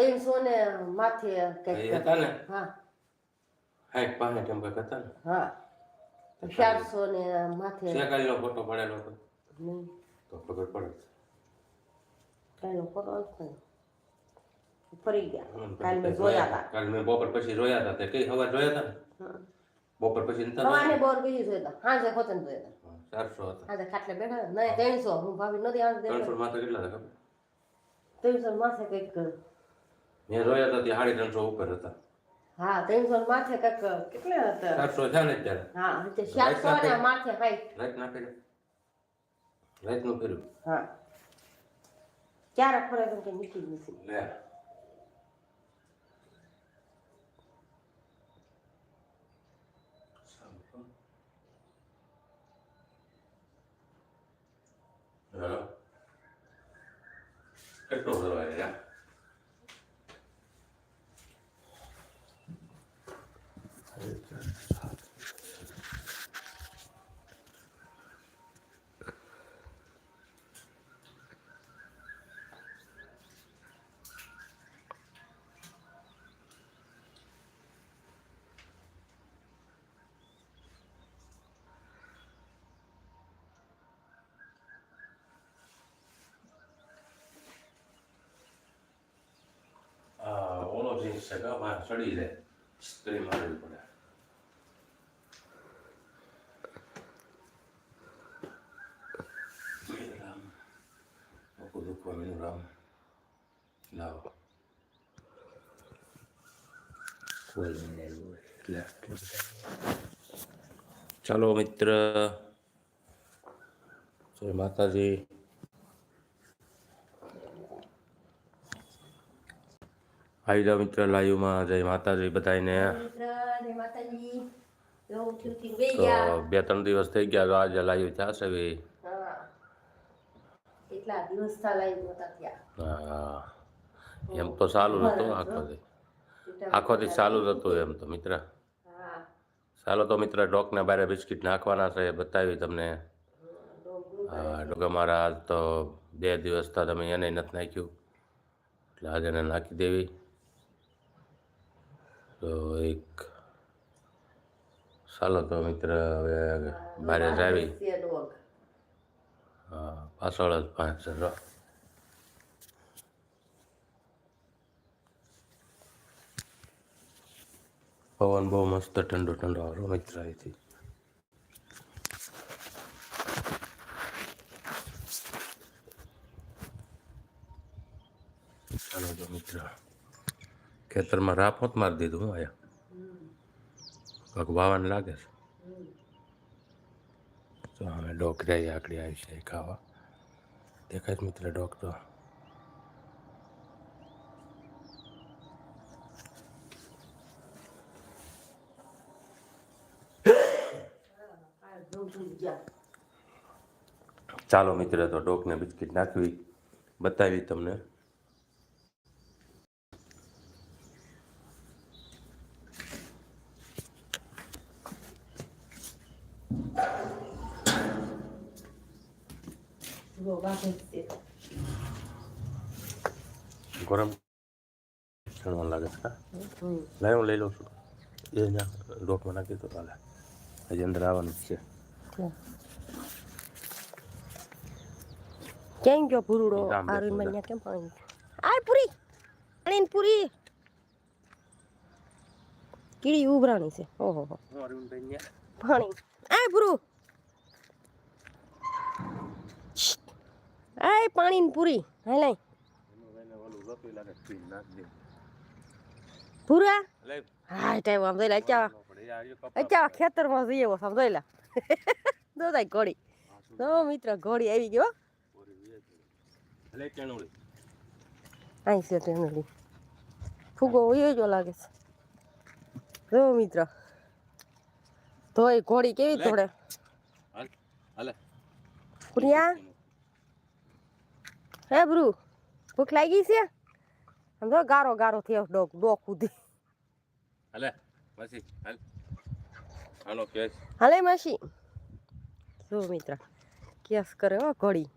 ત્રણસો ને માથે કંઈક હતા ને હા. હાઈટ પાસઠ એમ કંઈક હતા ને? હા. ચારસો ને માથે. શેકાલીનો ફોટો પડેલો હતો. તો ખબર પડે. કાલનો ફોટો હતો ફરી ગયા. કાલ મેં જોયા હતા કાલ મેં બપોર પછી જોયા હતા તે કઈ હવા જોયા હતા ને. બપોર પછી નતા સવારે બોર બીજી જોયા હતા હાજે ખોતન જોયા હતા ચારસો હતા. હાજે ખાટલે બેઠા. નહીં ત્રણસો. હું ભાભી નથી હાજે ત્રણસો માથે કેટલા હતા ખબર? ત્રણસો માથે કંઈક મેં રોયા હતા તે સાડી ત્રણસો ઉપર હતા. હા ત્રણસો માથે કક કેટલા હતા? ચારસો થયા ને ત્યારે હા ચારસો ને માથે હાઈટ કર્યું રાઈટનું કર્યું. હા. ક્યારે ફરે કે નીકળી જ નથી લે હેલો કેટલો ભરવાય યાર આ ઓલો ચડી છે કે માં સડી જાય સ્ત્રી મારવી પડે રામ, મોકું દુખવા રામ. લાવો. ચાલો મિત્ર. જય માતાજી. આવી જાઓ મિત્ર લાઈવમાં જય માતાજી. બધાને તો બે ત્રણ દિવસ થઈ ગયા તો આજે લાઈવ થશે છે થયા. હા. એમ તો સારું હતું આખો દી. આખો દી સારું હતું એમ તો મિત્ર. ચાલો તો મિત્ર ડોકના બારે બિસ્કિટ નાખવાના છે બતાવી તમને. ડોગ ડોક અમારા આજ તો બે દિવસ તો તમે એને નથી નાખ્યું. એટલે આજે એને નાખી દેવી. તો એક ચાલો તો મિત્ર હવે બારે જ આવી. હા, પાછળ જ પાંચ છે પવન બહુ મસ્ત ઠંડો ઠંડો આવ્યો મિત્ર અહીંથી. ચાલો તો મિત્ર. ખેતરમાં રાફોત મારી દીધું હું આયા કાંક વાવાને લાગે છે. તો અમે ડોકરી આકડી આવી છે ખાવા. દેખાય છે મિત્ર ડોક તો ચાલો મિત્ર તો ડોકને બિસ્કિટ નાખવી. બતાવી તમને જો બાકી છે ગરમ છણવા લાગે છે લાય હું લઈ લઉં છું. એ ના ડોકમાં નાખી તો કાલે હજી અંદર આવવાનું છે. કેમ ગયો ભૂરડો? આરી. મન્યા કેમ પાણી આય પૂરી! પાણી પૂરી! કીડી ઉભરાણી છે. ઓહો હો. પાણી. આય ભૂરું! આય પાણી ની પૂરી. હાય લાય. પૂરા હાય ટાઈમ આમ જોઈ લે અચ્છા અચ્છા ખેતરમાં જઈએ એવો સમજાય લા. તો થાય ઘોડી. તો મિત્ર ઘોડી આવી ગયો અહીં છે તેનું ફૂગો વયો જો લાગે છે. જો મિત્ર. તોય ઘોડી કેવી હાલે. પ્રિયા? હે બ્રુ? ભૂખ લાગી છે? આમ જો ગારો ગારો થયો ડોક ડોક ઉધી હાલે પછી હાલ. હાલો કેસ. હાલે માસી. જો મિત્ર કેસ કરે હો ઘડી.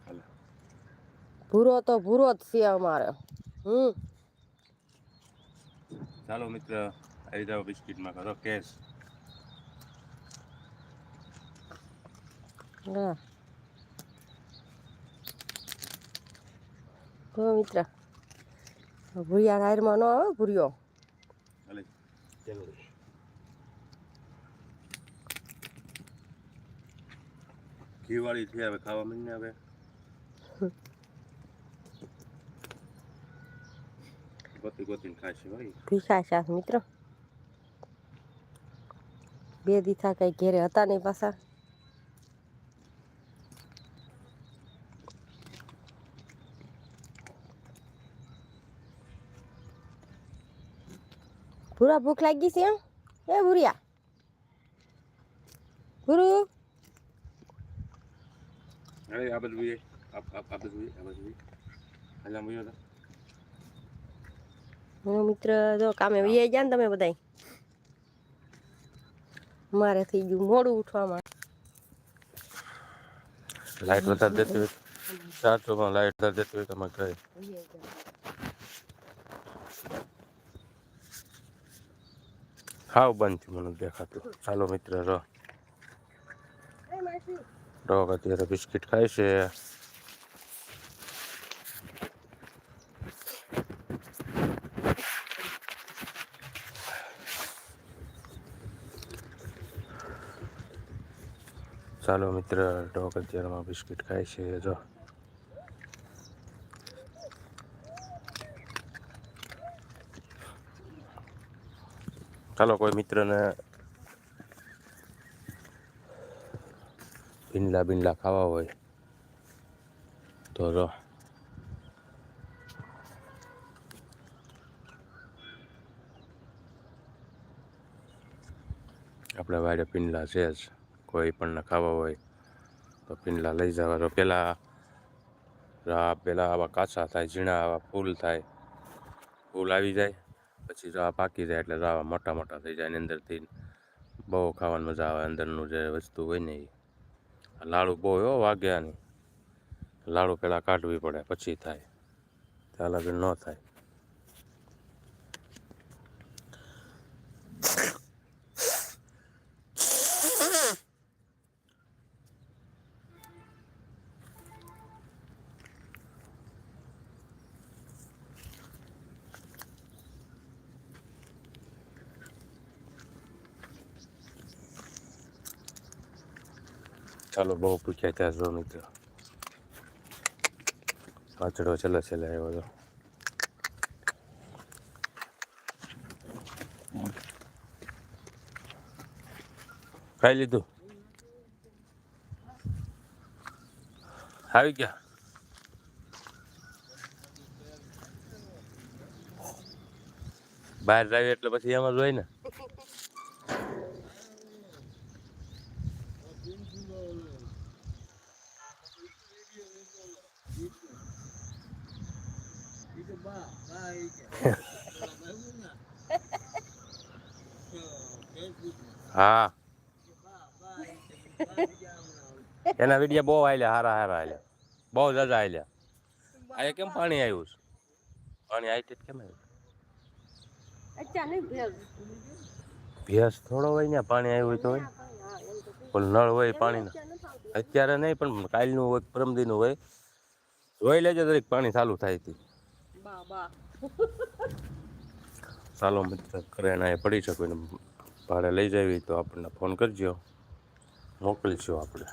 હાલે. ભૂરો તો ભૂરો જ છે અમારે. હમ. ચાલો મિત્ર આવી જાઓ બિસ્કિટમાં કરો કેશ હા. તો મિત્ર. ભૂરિયા હારમાં ન આવે ભૂરિયો ઘીવાળી છે હવે ખાવા મળી હવે. ગોતી ગોતીને ખાશે ભાઈ. ભીખા શાક મિત્ર. બે દીથા કઈ ઘેરે હતા નહીં પાછા. ભૂરા ભૂખ લાગી છે એ ભૂરિયા ભૂરુ અરે આ બધું આ બધું આ બધું હાલ આમ વયો જા. હું મિત્ર જો કામે વહી ગયા ને તમે બધાય મારે થઈ ગયું મોડું ઉઠવામાં લાઈટ વધારે દેતી હોય ચારસોમાં લાઈટ વધારે દેતી હોય તમારે અમે હાવ બંધ મને દેખાતું. ચાલો મિત્ર રો ડોગ અત્યારે બિસ્કિટ ખાય છે. ચાલો મિત્ર ડોગ અત્યારમાં બિસ્કિટ ખાય છે જો ચાલો કોઈ મિત્રને ભીંડલા ભીંડલા ખાવા હોય તો જો આપણે વાડે પિંડલા છે જ કોઈ પણ ખાવા હોય તો પિંડલા લઈ જવા તો પહેલાં રા પેલા આવા કાચા થાય ઝીણા આવા ફૂલ થાય ફૂલ આવી જાય પછી આ પાકી જાય એટલે રવા મોટા મોટા થઈ જાય એની અંદરથી બહુ ખાવાની મજા આવે, અંદરનું જે વસ્તુ હોય ને એ લાડુ બહુ એવો વાગ્યાની. લાડુ પહેલાં કાઢવી પડે, પછી થાય. ત્યાં લગન ન થાય. ચાલો બહુ પૂછ્યા ત્યાં જો મિત્રો. પાછળો છેલ્લે છેલ્લે આવ્યો હતો ખાઈ લીધું? આવી ગયા? બહાર જાય એટલે પછી એમ જ હોય ને. હા. એના વિડીયા બહુ આલ્યા હારા હારા આલ્યા બહુ જાજા આયલા. આ કેમ પાણી આવ્યું છે? પાણી આવી કેમ આવ્યું ભેંસ થોડો હોય ને પાણી આવ્યું હોય તો હોય. પણ નળ હોય પાણીના. અત્યારે નહીં પણ કાલનું હોય પરમદીનું હોય જોઈ લેજો દરેક પાણી ચાલુ થાય હતી ચાલો મિત્ર કરે એ પડી શકો ભાડે લઈ જવી તો આપણને ફોન કરજો. મોકલીશું આપણે.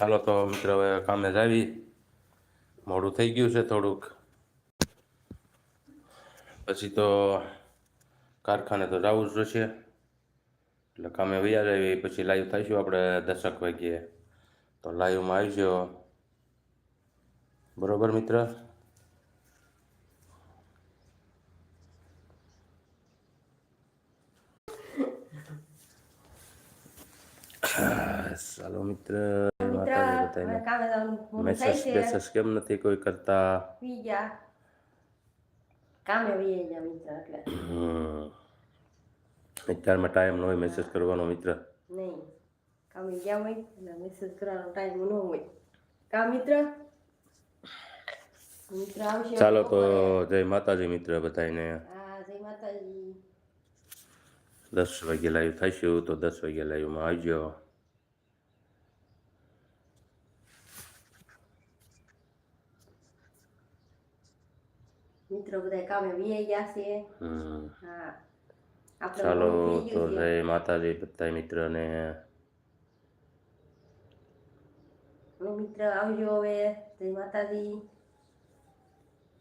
ચાલો તો મિત્ર હવે કામે જ આવી. મોડું થઈ ગયું છે થોડુંક. પછી તો કારખાને તો જવું જ જોશે. એટલે કામે વૈયા જાવી પછી લાઈવ થઈશું આપણે દશક વાગ્યે. તો લાઈવમાં આવીશો બરોબર મિત્ર? ચાલો મિત્ર. માતાજી બધાને મેસેજ બેસેજ કેમ નથી કોઈ કરતા કામે વી જા મિત્ર એટલે અત્યારમાં ટાઈમ ન હોય મેસેજ કરવાનો મિત્ર નહીં કામે ગયા હોય એટલે મેસેજ કરવાનો ટાઈમ ન હોય કા મિત્ર મિત્ર આવશે ચાલો તો જય માતાજી મિત્ર બધાને હા જય માતાજી દસ વાગે લાઈવ થઈશું તો દસ વાગે લાઈવમાં આવજો મિત્રો બધા કામે વી ગયા છે હા ચાલો તો જય માતાજી બધા મિત્રને મિત્ર આવજો હવે જય માતાજી